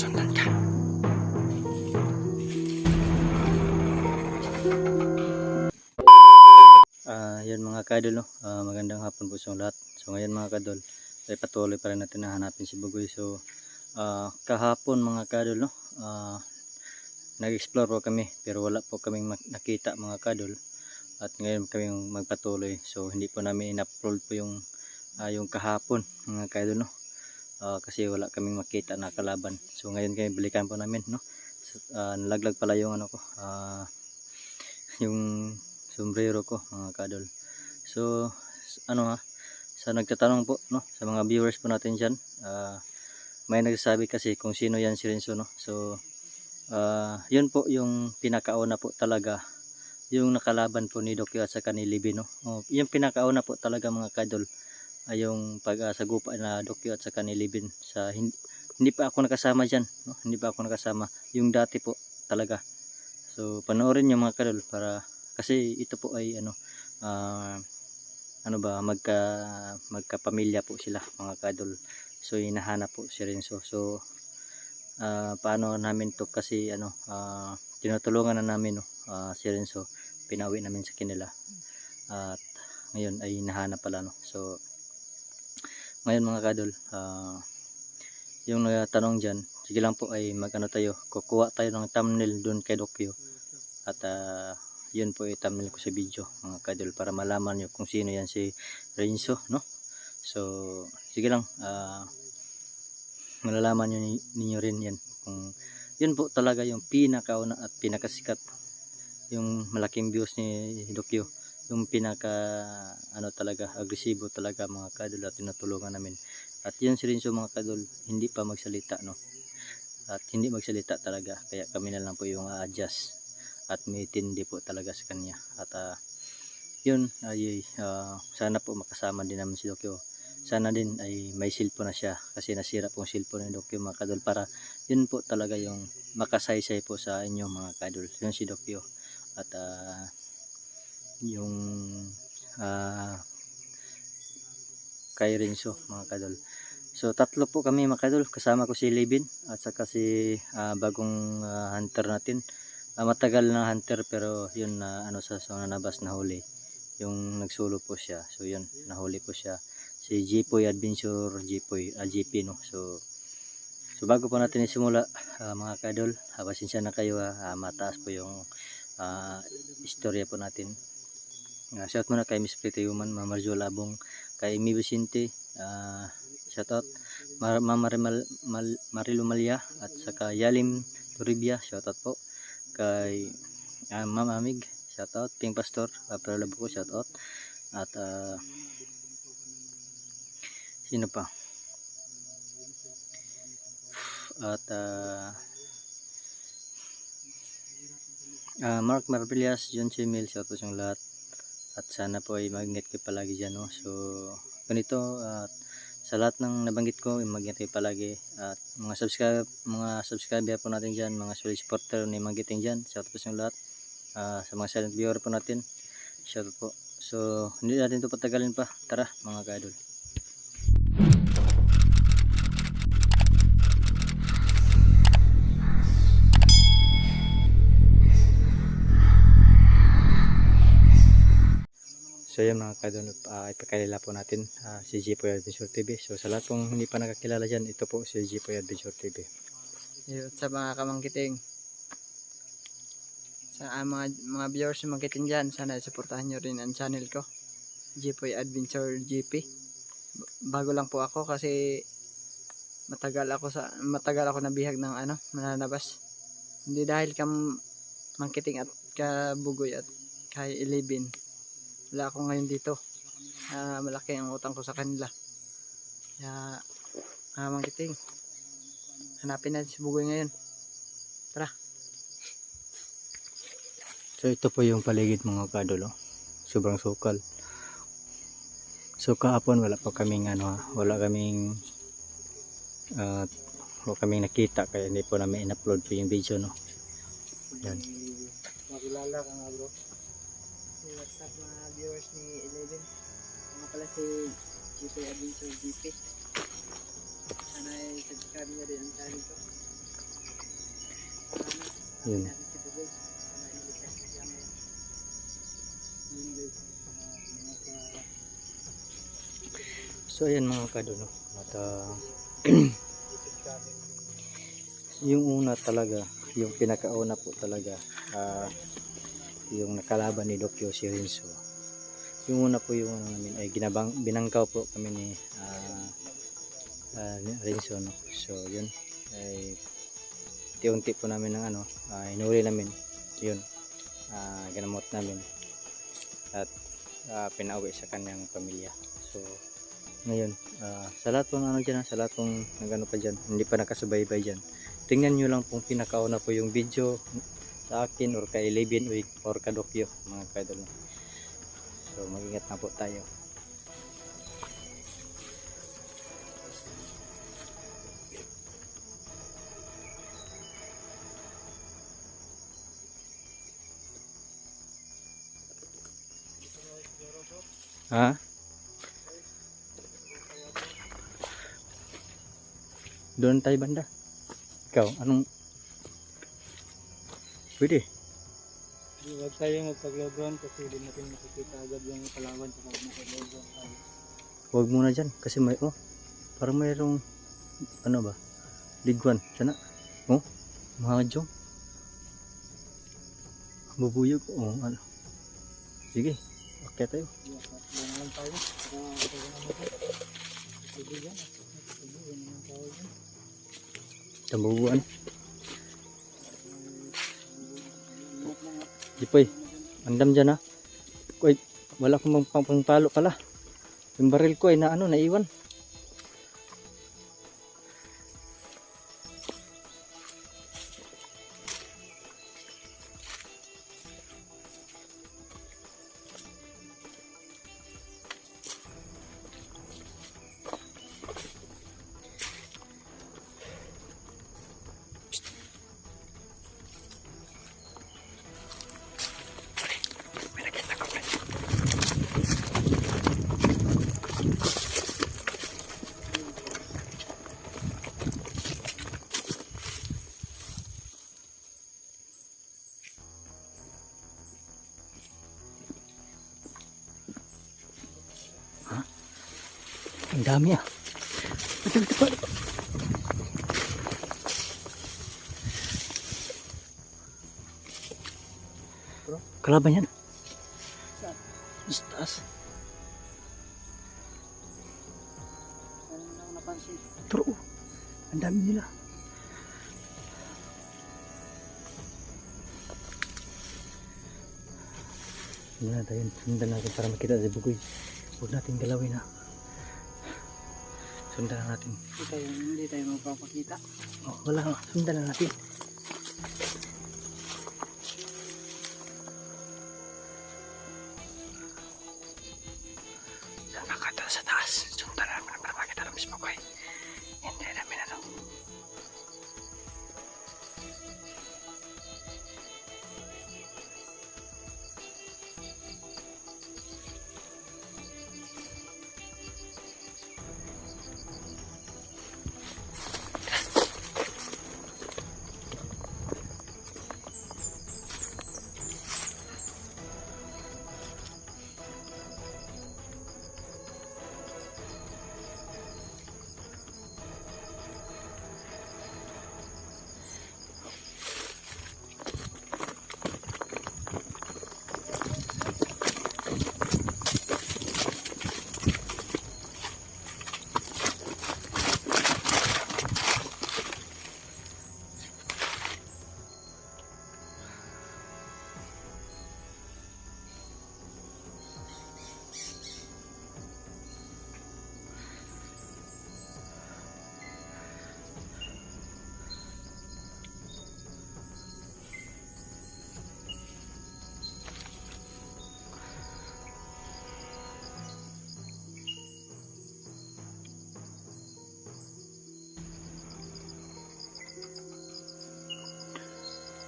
Sundan ka. Ah, uh, yan mga kadol, no? uh, magandang hapon po sa lahat. So ngayon mga kadol, ay patuloy pa rin natin nahanapin si Bugoy. So uh, kahapon mga kadol, no? uh, nag-explore po kami pero wala po kaming nakita mga kadol. At ngayon kami magpatuloy. So hindi po namin in-upload po yung, uh, yung kahapon mga kadol. No? Ah, kasi wala kaming makita na kalaban. So ngayon kami balikan po namin, no? So, ah, nalaglag pala yung ano ko, ah, yung sombrero ko mga kadol so ano ha sa nagtatanong po no sa mga viewers po natin dyan ah, may nagsasabi kasi kung sino yan si Renzo no so ah, yun po yung pinakauna po talaga yung nakalaban po ni Dokyo at saka ni Libby no oh, yung pinakauna po talaga mga kadol ay yung pag-asagupa na Dokyo at saka ni Libin sa hindi, hindi pa ako nakasama dyan no? hindi pa ako nakasama. Yung dati po talaga. So panoorin nyo mga kadol para kasi ito po ay ano ah, ano ba magka magkapamilya po sila mga kadol so hinahanap po si Renzo. So ah, paano namin to kasi ano ah, tinutulungan na namin no? Ah, si Renzo pinawi namin sa kanila at ngayon ay hinahanap pala no? So ngayon mga kadol ah, yung nagtanong dyan sige lang po ay mag ano tayo kukuha tayo ng thumbnail dun kay Dokyo. At ah, yun po i-thumbnail ko sa video mga kadol para malaman nyo kung sino yan si Renzo no? So sige lang ah, malalaman nyo ni- ninyo rin yan kung yun po talaga yung pinakauna at pinakasikat yung malaking views ni Dokyo yung pinaka ano talaga agresibo talaga mga kadol at tinutulungan namin. At yun si Renzo mga kadol hindi pa magsalita no? At hindi magsalita talaga kaya kami na lang po yung adjust at may tindi po talaga sa kanya. At ah, yun ay ah, sana po makasama din namin si Dokyo. Sana din ay may cellphone na siya kasi nasira pong cellphone ni Dokyo mga kadol para yun po talaga yung makasaysay po sa inyo mga kadol yun si Dokyo. At ah, yung ah, kay Renzo mga kadol so tatlo po kami mga kadol kasama ko si Levin at saka si ah, bagong ah, hunter natin. Ah, matagal na hunter pero yun na ano sa so nanabas na huli yung nagsulo po siya. So yun nahuli po siya. Si Jipoy Adventure Jipoy GP no? So so bago po natin isimula ah, mga kadol uh, pasensya na kayo ah, ah, mataas po yung ah, istorya po natin uh, shout muna kay Miss Pretty Woman Mama Marjola Labong kay Amy Vicente ah, shout out Mar Mama Marimal Mal Marilu Malia at saka Yalim Toribia shout out po. Kay uh, Ma'am Amig shout out Ping Pastor uh, Pero Labo ko shout out at ah, sino pa? At ah, ah, Mark Marpilias John Chimil shout out sa lahat at sana po ay mag-ingat kayo palagi dyan no? so ganito at sa lahat ng nabanggit ko mag-ingat kayo palagi. At mga subscribe mga subscriber po natin dyan mga solid supporter ni Magiting dyan. Shout out po sa lahat. Ah, sa mga silent viewer po natin shout out po. So hindi natin to patagalin pa. Tara mga kaidol So yan mga kadol, uh, ipakilala po natin ah, si Jipoy Adventure TV. So sa lahat pong hindi pa nakakilala dyan, ito po si Jipoy Adventure TV. Yun, sa mga kamangkiting. Sa ah, mga, mga viewers ng mangkiting dyan, sana suportahan nyo rin ang channel ko. Jepoy Adventure GP. Bago lang po ako kasi matagal ako sa matagal ako nabihag ng ano, mananabas. Hindi dahil kam mangkiting at kabugoy at kay Ilibin. Wala ako ngayon dito. Ah, malaki ang utang ko sa kanila. Kaya, ah, mangkiting. Hanapin natin si Bugoy ngayon. So ito po yung paligid mga kadol. Oh. Sobrang sukal. So kahapon wala pa kaming ano, ah, wala kaming uh, wala kaming nakita kaya hindi po namin in-upload po yung video no. Yan. Makilala ka nga bro. What's up mga viewers ni Eleven? Mga pala si GP Adventure GP. Sana ay subscribe nyo rin ang channel ko. Yun. So ayan mga kadol no. At ah, yung una talaga, yung pinakauna po talaga ah, yung nakalaban ni Dokyo si Rinso. Yung una po yung ano namin ay ginabang binangkaw po kami ni ah, ah, ni Rinso no. So yun ay unti-unti po namin ng ano, ah, inuli namin. Yun. ah ginamot namin at ah, pinauwi sa kanyang pamilya. So ngayon, ah, sa lahat ng ano dyan, ah, sa lahat ng nagano pa dyan, hindi pa nakasubaybay dyan. Tingnan nyo lang kung pinakauna po yung video sa akin or kay Levin or Kadokyo mga kaidol. So mag-ingat na po tayo. Ha? Doon tayo banda. Ikaw, anong... Pwede. Di wag tayo magpaglogon kasi hindi natin makikita agad yung kalaban sa pag magpaglogon tayo. Huwag muna dyan. Kasi may... Oh, parang mayroong... Ano ba? Ligwan. Sana. Oh, mga jong. Bubuyog. Oh, ano. Sige. Okay tayo. Yan lang tayo. Para para Jipoy. Andam dyan ha. Uy, wala akong pang pangpalo pala. Yung baril ko ay na ano, naiwan. Dami ah. Ito, ito pa. Kalaban yan. Sa taas. Oh, ang dami nila. Na tayo sundan natin para makita si Bugoy. Huwag natin galawin ha. Sundan na natin. Hindi tayo, hindi tayo magpapakita. Oh, wala nga. Sundan na natin.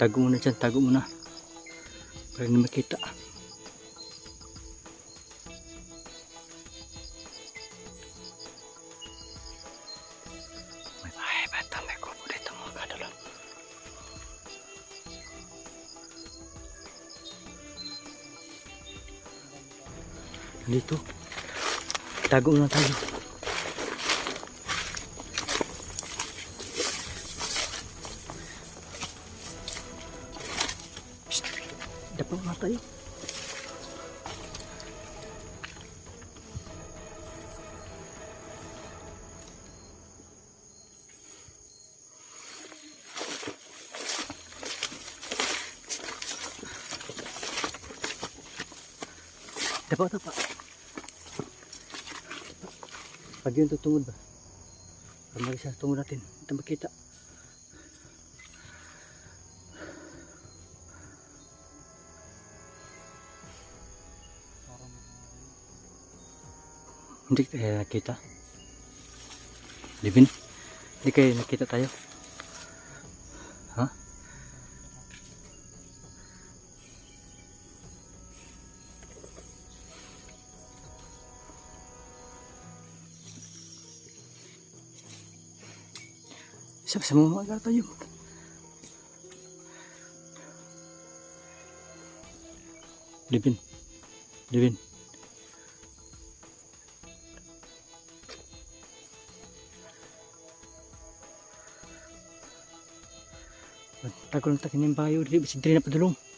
Tago muna dyan, tago muna. Para hindi makita. May bahay ba? Tamay ko po dito mga kadalo. Dito. Tago na tayo. Dapat, dapat. Pag yun tutungod ba? Pag mali sa tungod natin, ito makita. Hindi kayo nakita. Livin? Hindi kayo nakita tayo. Sama-sama mag tayo. Livin. Livin. Tago lang takin yung bayo. Dili, bisig dili na padulong.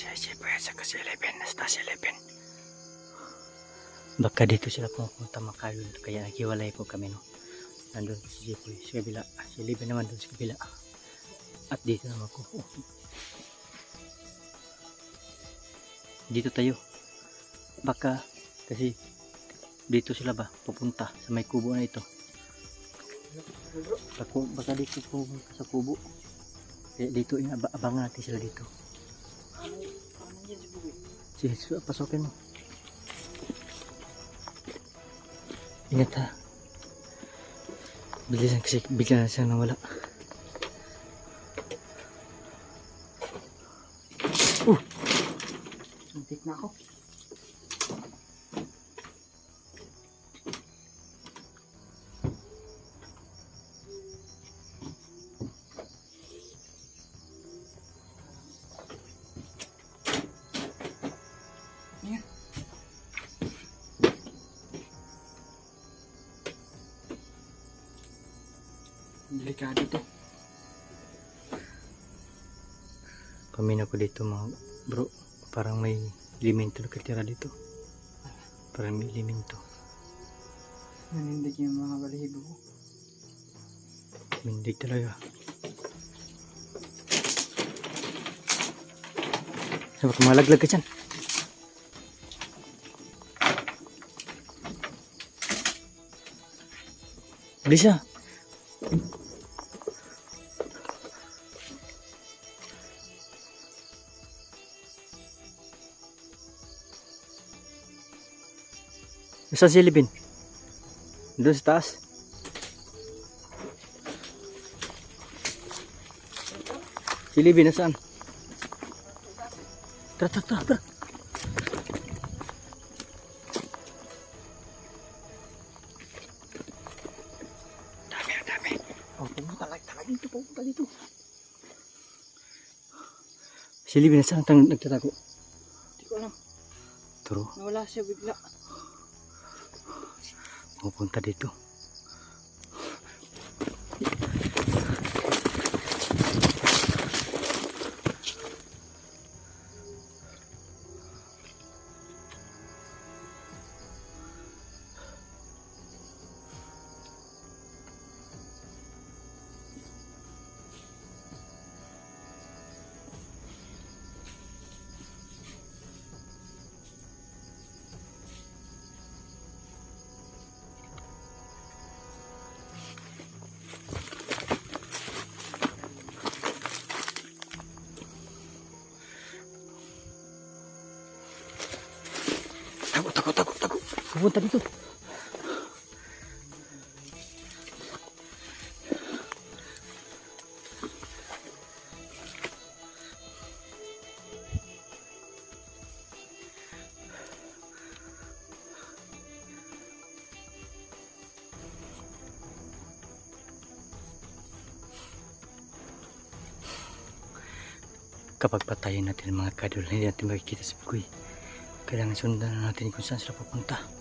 Siya si Kuya sa kasilipin. Nasta silipin. Baka dito sila pumunta mga kadol. Kaya naghiwalay po kami no. Nandun si Jipoy sa kabila. Si Libin naman doon sa kabila. At dito naman ko. Dito tayo. Baka kasi dito sila ba pupunta sa may kubo na ito. Baka, dito pupunta sa kubo. Kaya dito inaba- abangan natin sila dito. Sige, pasokin mo. Ingat ha. Bilisan kasi bigla na siya nawala. Delikado to. Pamina ko dito mga bro. Parang may elemento nakatira dito. Parang may elemento. Nanindig yung mga balahibo ko. Mindig talaga. Ko malaglag ka dyan. Bilis siya. Saan si Libin? Doon sa taas. Si Libin nasaan? Tara, tara, tara, tara. Dami, ang dami. Oh, pumunta lang, tara dito, pumunta dito. Si Libin nasaan tang nagtatago? Hindi ko alam. Turo, Nawala siya bigla. Pupunta dito. Tago. Pupunta dito. Kapag patayin natin ang mga kadol, hindi natin makikita si Pugoy. Kailangan sundan na natin kung saan sila pupunta.